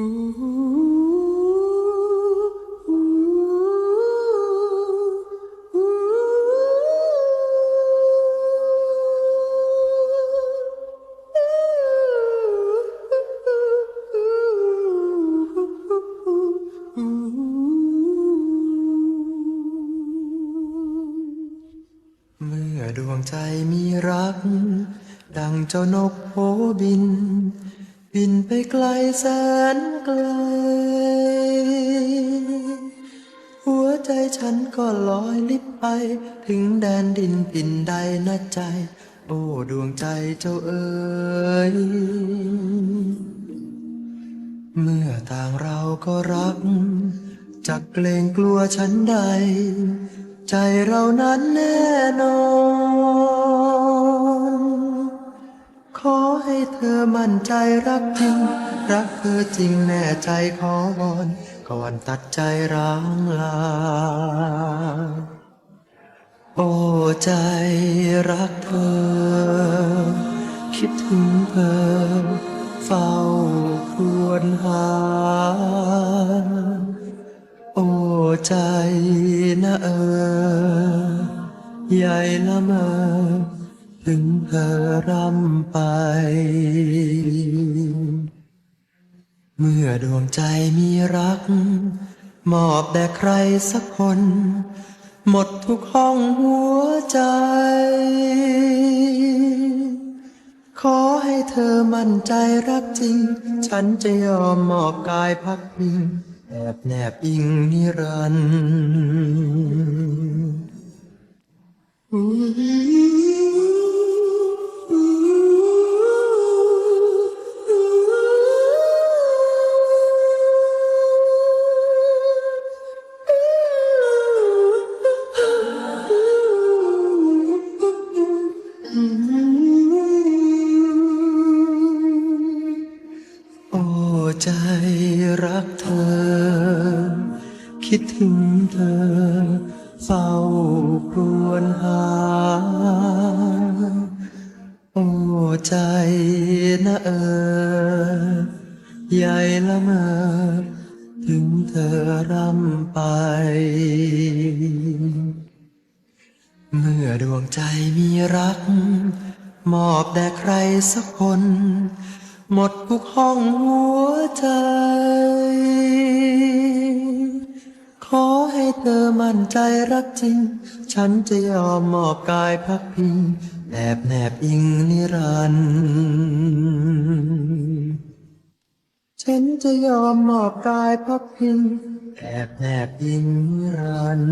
เมื่อดวงใจมีรัก ดังเจ้านกโผบิน บินไปไกลแสนไกล หัวใจฉันก็ลอยลิบไป ถึงแดนดินปินใดนะใจ โอ้ดวงใจเจ้าเอ๋ยเมื่อต่างเราก็รัก จักเกรงกลัวฉันใด ใจเรานั้นแน่นอน ให้เธอมั่นใจรักจริง รักเธอจริงแน่ใจขอวอน ก่อนตัดใจร้างลา โอ้ใจรักเธอ คิดถึงเธอ เฝ้าครวญหา โอ้ใจนะเออใหญ่ละเมอ ถึงเธอรำไป เมื่อดวงใจมีรัก มอบแด่ใครสักคน หมดทุกห้องหัวใจ ขอให้เธอมั่นใจรักจริง ฉันจะยอมมอบกายพักพิงแอบแนบอิงนิรันดโใจรักเธอ คิดถึงเธอ เฝ้าครวญหา โอ้ใจนะเออใหญ่ละเมอถึงเธอรำไป เมื่อดวงใจมีรัก มอบแด่ใครสักคน หมดทุกห้องหัวใจ ขอให้เธอมั่นใจรักจริง ฉันจะยอมมอบกายพักพิงแอบแนบอิงนิรันดร์ฉันจะยอมมอบกายพักพิงแอบแนบอิงนิรันดร์